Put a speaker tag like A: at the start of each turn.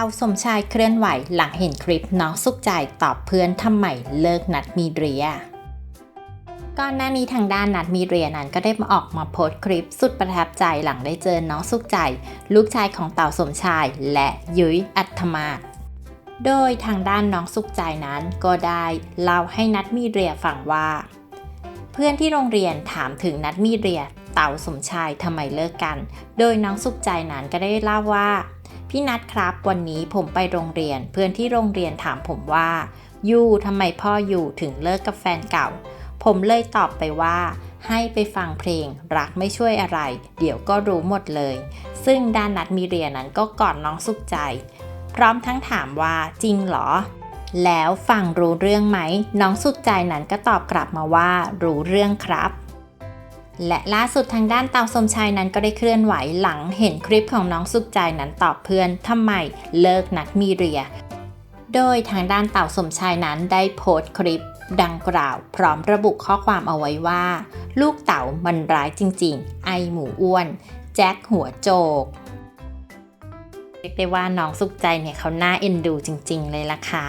A: าสมชายเคลื่อนไหวหลังเห็นคลิปน้องสุขใจตอบเพื่อนทำไมเลิกนัดมีเรียก่อนหน้านี้ทางด้านนัดมีเรียนั้นก็ได้มาออกมาโพสต์คลิปสุดประทับใจหลังได้เจอน้องสุขใจ ลูกชายของเต่าสมชาย และยุ้ยอัธมาศโดยทางด้านน้องสุขใจนั้นก็ได้เล่าให้นัดมีเรียฟังว่า เพื่อนที่โรงเรียนถามถึงนัดมีเรียเต่าสมชายทำไมเลิกกัน โดยน้องสุขใจนั้นก็ได้เล่าว่า พี่นัดครับวันนี้ผมไปโรงเรียนเพื่อนที่โรงเรียนถามผมว่ายูทำไมพ่ออยู่ถึงเลิกกับแฟนเก่า ผมเลยตอบไปว่า ให้ไปฟังเพลง รักไม่ช่วยอะไร เดี๋ยวก็รู้หมดเลย ซึ่งด้านนัดมีเรียนั้นก็กอดน้องสุขใจ พร้อมทั้งถามว่าจริงเหรอ แล้วฟังรู้เรื่องไหม น้องสุขใจนั้นก็ตอบกลับมาว่า รู้เรื่องครับ และล่าสุดทางด้านเตาสมชายนั้นก็ได้เคลื่อนไหวหลังเห็นคลิปของน้องสุขใจนั้นตอบเพื่อนทำไมเลิกนัดมีเรีย โดยทางด้านเต่าสมชายนั้นได้โพสต์คลิปดังกล่าว พร้อมระบุข้อความเอาไว้ว่า ลูกเต่ามันร้ายจริงๆ ไอหมูอ้วน แจ็คหัวโจกเรียกได้ว่าน้องสุขใจเนี่ยเขาน่าเอ็นดูจริง ๆ เลยล่ะค่ะ